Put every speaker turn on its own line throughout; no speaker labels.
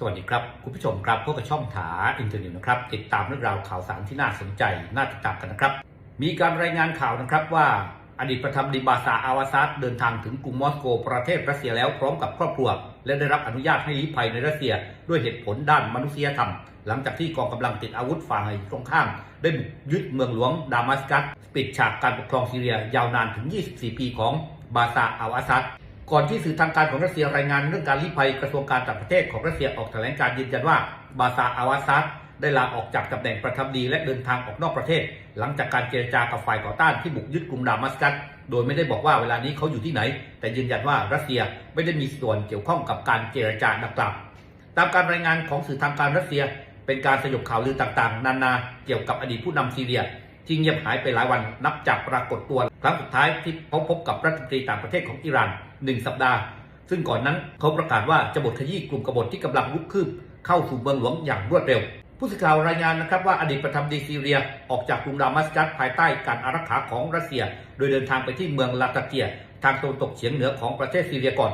สวัสดีครับ คุณผู้ชมครับพบกับช่องถาอินเทอร์เน็ตนะครับ ติดตามเรื่องราวข่าวสารที่น่าสนใจ น่าติดตามกันนะครับ มีการรายงานข่าวนะครับว่าอดีตประธานาธิบดีบาซาอาวาซัดเดินทางถึงกรุงมอสโกประเทศรัสเซียแล้วพร้อมกับครอบครัว และได้รับอนุญาตให้ลี้ภัยในรัสเซีย ด้วยเหตุผลด้านมนุษยธรรม หลังจากที่กองกำลังติดอาวุธฝ่ายตรงข้าม ได้บุกยึดเมืองหลวงดามัสกัสปิดฉากการปกครองซีเรียยาวนานถึง 24 ปีของบาซาอัลอาซัด ก่อนที่สื่อทางการของรัสเซียรายงานเรื่องการลี้ภัยกระทรวงการต่างประเทศของรัสเซียออกแถลงการยืนยันว่าบาซาอาวาซัดได้ลาออกจากตำแหน่งประธานดีและเดินทางออกนอกประเทศ หลังจากการเจรจากับฝ่ายต่อต้านที่บุกยึดกรุงดามัสกัสโดยไม่ได้บอกว่าเวลานี้เขาอยู่ที่ไหน แต่ยืนยันว่ารัสเซียไม่ได้มีส่วนเกี่ยวข้องกับการเจรจาดังกล่าวตามการรายงานของสื่อทางการรัสเซีย เป็นการสยบข่าวลือต่างๆ นานาเกี่ยวกับอดีตผู้นำซีเรีย ที่เงียบหายไปหลายวันนับจากปรากฏตัวครั้งสุดท้ายที่พบพบกับรัฐมนตรีต่างประเทศของอิหร่านหนึ่งสัปดาห์ ซึ่งก่อนนั้นเขาประกาศว่าจะบทขยี้กลุ่มกบฏที่กำลังลุกคืบเข้าสู่เมืองหลวงอย่างรวดเร็ว ผู้สื่อข่าวรายงานนะครับว่าอดีตประธานดีซีเรียออกจากกรุงดามัสกัสภายใต้การอารักขาของรัสเซีย โดยเดินทางไปที่เมืองลาตาเกีย ทางตะวันตกเฉียงเหนือของประเทศซีเรียก่อน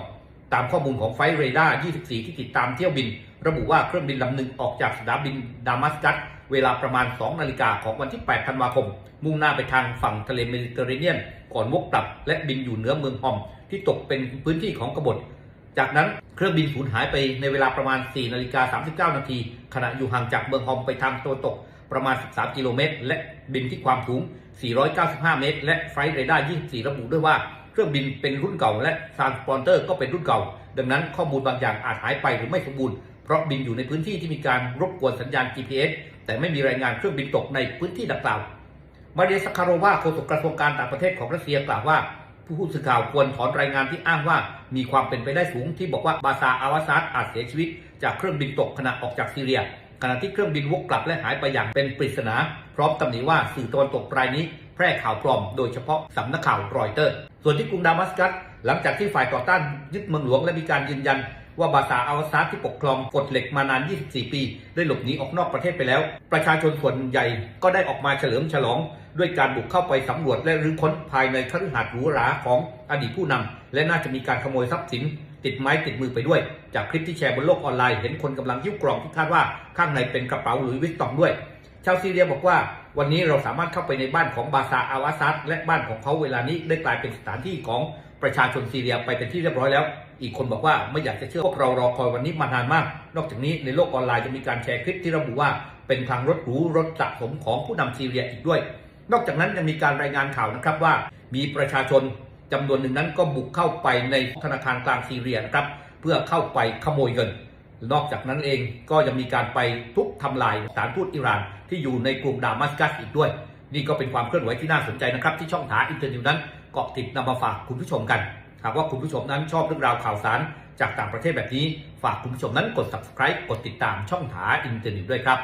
ตามข้อมูลของไฟเรดาร์24 ที่ติดตามเที่ยวบิน ระบุว่าเครื่องบินลำหนึ่งออกจากสนามบินดามัสกัส เวลาประมาณ 2 นาฬิกาของวันที่ 8 ธันวาคม มุ่งหน้าไปทางฝั่งทะเลเมดิเตอร์เรเนียน ก่อนวกกลับ และบินอยู่เหนือเมืองฮอม ที่ตกเป็นพื้นที่ของกบฏ จากนั้นเครื่องบินสูญหายไปในเวลาประมาณ 4 นาฬิกา 39 นาที ขณะอยู่ห่างจากเมืองฮอมไปทางตะวันตกประมาณ 13 กิโลเมตร และบินที่ความสูง 495 เมตร และไฟล์เรดาร์24 ระบุด้วยว่าเครื่องบินเป็นรุ่นเก่าและซานสปอนเตอร์ก็เป็นรุ่นเก่า ดังนั้นข้อมูลบางอย่างอาจหายไปหรือไม่สมบูรณ์ เพราะบินอยู่ในพื้นที่ที่มีการรบกวนสัญญาณ GPS แต่ไม่มีรายงานเครื่องบินตกในพื้นที่ดังกล่าว มาเรียสคารโรวาโฆษกกระทรวงการต่างประเทศของรัสเซียกล่าวว่า ผู้สื่อข่าวควรถอนรายงานที่อ้างว่า มีความเป็นไปได้สูงที่บอกว่าบาซาอาวาซัดอาจเสียชีวิต จากเครื่องบินตกขณะออกจากซีเรีย ขณะที่เครื่องบินวกกลับและหายไปอย่างเป็นปริศนา พร้อมตำหนิว่าสื่อตะวันตกรายนี้ แพร่ข่าวปลอมโดยเฉพาะสำนักข่าวรอยเตอร์ ส่วนที่กรุงดามัสกัสหลังจากที่ฝ่ายต่อต้านยึดเมืองหลวงและมีการยืนยัน ว่าบาซาอัลซาดที่ปกครองกฎเหล็กมานาน 24 ปี ได้หลบหนีออกนอกประเทศไปแล้ว ประชาชนส่วนใหญ่ก็ได้ออกมาเฉลิมฉลอง ด้วยการบุกเข้าไปสำรวจและรื้อค้นภายในคฤหาสน์หรูหราของอดีตผู้นำและน่าจะมีการขโมยทรัพย์สินติดไม้ติดมือไปด้วย จากคลิปที่แชร์บนโลกออนไลน์เห็นคนกำลังหิ้วกล่องที่คาดว่าข้างในเป็นกระเป๋าหลุยส์วิตตองด้วย ชาวซีเรียบอกว่าวันนี้เราสามารถเข้าไปในบ้านของบาซาอาวาซัดและบ้านของเขาเวลานี้ได้กลายเป็นสถานที่ของประชาชนซีเรียไปเป็นที่เรียบร้อยแล้ว อีกคนบอกว่าไม่อยากจะเชื่อพวกเรารอคอยวันนี้มานานมาก นอกจากนี้ในโลกออนไลน์จะมีการแชร์คลิปที่ระบุว่า เป็นทางรถหรูรถสะสมของผู้นำซีเรียอีกด้วย นอกจากนั้นยังมีการรายงานข่าวนะครับว่า มีประชาชนจำนวนหนึ่งนั้นก็บุกเข้าไปในธนาคารกลางซีเรียนะครับเพื่อเข้าไปขโมยเงิน นอกจากนั้นเองก็ยังมีการไปทุบทำลายสถานทูตอิหร่านที่อยู่ในกรุงดามัสกัสอีกด้วย นี่ก็เป็นความเคลื่อนไหวที่น่าสนใจนะครับที่ช่องถาอินเตอร์นิวนั้นเกาะติดนำมาฝากคุณผู้ชมกัน หากว่าคุณผู้ชมนั้นชอบเรื่องราวข่าวสารจากต่างประเทศแบบนี้ ฝากคุณผู้ชมนั้นกด subscribe กดติดตามช่องถาอินเตอร์เน็ตด้วยครับ